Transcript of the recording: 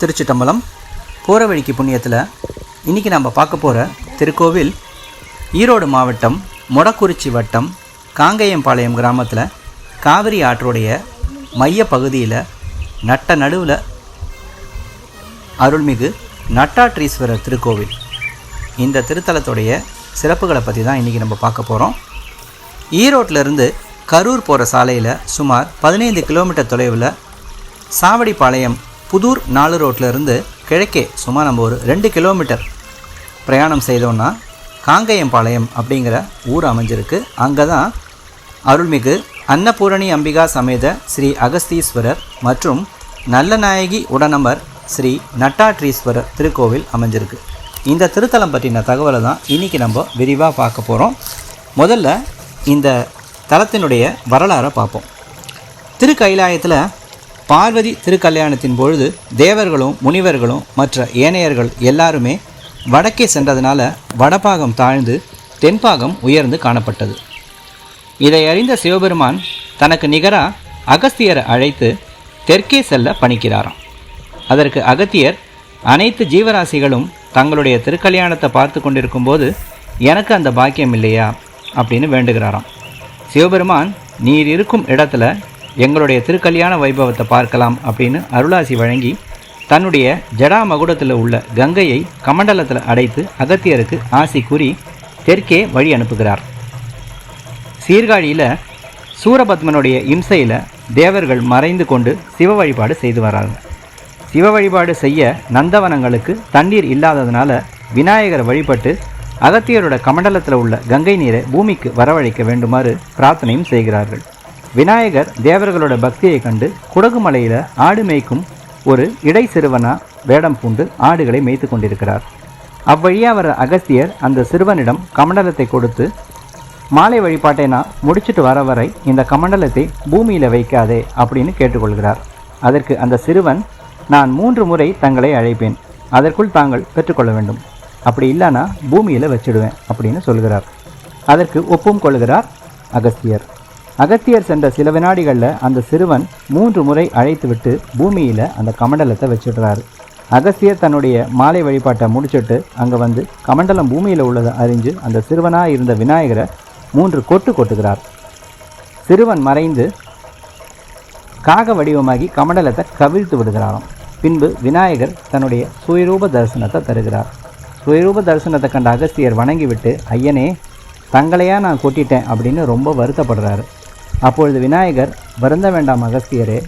திருச்சிட்டம்பலம் போகிற வழிக்கு புண்ணியத்தில் இன்றைக்கி நம்ம பார்க்க போகிற திருக்கோவில் ஈரோடு மாவட்டம் மொடக்குறிச்சி வட்டம் காங்கேயம்பாளையம் கிராமத்தில் காவிரி ஆற்றோடைய மைய பகுதியில் நட்ட நடுவில் அருள்மிகு நட்டாற்றீஸ்வரர் திருக்கோவில். இந்த திருத்தலத்துடைய சிறப்புகளை பற்றி தான் இன்றைக்கி நம்ம பார்க்க போகிறோம் ஈரோட்டிலிருந்து கரூர் போகிற சாலையில் சுமார் பதினைந்து கிலோமீட்டர் தொலைவில் சாவடிப்பாளையம் புதூர் நாலு ரோட்டிலிருந்து இருந்து கிழக்கே சுமார் நம்ம ஒரு ரெண்டு கிலோமீட்டர் பிரயாணம் செய்தோன்னா காங்கேயம்பாளையம் அப்படிங்கிற ஊர் அமைஞ்சிருக்கு. அங்கே தான் அருள்மிகு அன்னபூரணி அம்பிகா சமேத ஸ்ரீ அகஸ்தீஸ்வரர் மற்றும் நல்லநாயகி உடனம்பர் ஸ்ரீ நட்டாட்ரீஸ்வரர் திருக்கோவில் அமைஞ்சிருக்கு. இந்த திருத்தலம் பற்றின தகவலை தான் இன்றைக்கி நம்ம விரிவாக பார்க்க போகிறோம் முதல்ல இந்த தலத்தினுடைய வரலாறை பார்ப்போம். திருக்கைலாயத்தில் பார்வதி திருக்கல்யாணத்தின் பொழுது தேவர்களும் முனிவர்களும் மற்ற ஏனையர்கள் எல்லாருமே வடக்கே சென்றதனால வடபாகம் தாழ்ந்து தென்பாகம் உயர்ந்து காணப்பட்டது. இதை அறிந்த சிவபெருமான் தனக்கு நிகராக அகஸ்தியரை அழைத்து தெற்கே செல்ல பணிக்கிறாராம். அதற்கு அகத்தியர் அனைத்து ஜீவராசிகளும் தங்களுடைய திருக்கல்யாணத்தை பார்த்து கொண்டிருக்கும்போது எனக்கு அந்த பாக்கியம் இல்லையா? அப்படின்னு வேண்டுகிறாராம். சிவபெருமான் நீர் இருக்கும் இடத்துல எங்களுடைய திருக்கல்யாண வைபவத்தை பார்க்கலாம் அப்படின்னு அருளாசி வழங்கி தன்னுடைய ஜடா மகுடத்தில் உள்ள கங்கையை கமண்டலத்தில் அடைத்து அகத்தியருக்கு ஆசி கூறி தெற்கே வழி அனுப்புகிறார். சீர்காழியில் சூரபத்மனுடைய இம்சையில் தேவர்கள் மறைந்து கொண்டு சிவ வழிபாடு செய்து வராங்க. சிவ வழிபாடு செய்ய நந்தவனங்களுக்கு தண்ணீர் இல்லாததுனால விநாயகரை வழிபட்டு அகத்தியரோட கமண்டலத்தில் உள்ள கங்கை நீரை பூமிக்கு வரவழைக்க வேண்டுமாறு பிரார்த்தனையும் செய்கிறார்கள். விநாயகர் தேவர்களோட பக்தியை கண்டு குடகு மலையில் ஆடு மேய்க்கும் ஒரு இடை சிறுவனா வேடம் பூண்டு ஆடுகளை மேய்த்து கொண்டிருக்கிறார். அவ்வழியாக வர அகஸ்தியர் அந்த சிறுவனிடம் கமண்டலத்தை கொடுத்து மாலை வழிபாட்டை நான் முடிச்சிட்டு வர வரை இந்த கமண்டலத்தை பூமியில் வைக்காதே அப்படின்னு கேட்டுக்கொள்கிறார். அதற்கு அந்த சிறுவன் நான் மூன்று முறை தங்களை அழைப்பேன். அதற்குள் தாங்கள் பெற்றுக்கொள்ள வேண்டும். அப்படி இல்லைன்னா பூமியில் வச்சிடுவேன் அப்படின்னு சொல்கிறார். அதற்கு ஒப்பும் கொள்கிறார் அகஸ்தியர். அகத்தியர் சென்ற சில வினாடிகளில் அந்த சிறுவன் மூன்று முறை அழைத்துவிட்டு பூமியில் அந்த கமண்டலத்தை வச்சிடுறாரு. அகஸ்தியர் தன்னுடைய மாலை வழிபாட்டை முடிச்சுட்டு அங்கே வந்து கமண்டலம் பூமியில் உள்ளதை அறிஞ்சு அந்த சிறுவனாக இருந்த விநாயகரை மூன்று கொட்டு கொட்டுகிறார். சிறுவன் மறைந்து காக வடிவமாகி கமண்டலத்தை கவிழ்த்து விடுகிறாராம். பின்பு விநாயகர் தன்னுடைய சுயரூப தரிசனத்தை தருகிறார். சுயரூப தரிசனத்தை கண்ட அகஸ்தியர் வணங்கிவிட்டு ஐயனே தங்களையா நான் கொட்டிட்டேன் அப்படின்னு ரொம்ப வருத்தப்படுறாரு. அப்பொழுது விநாயகர் வருந்த வேண்டாம் அகஸ்தியரே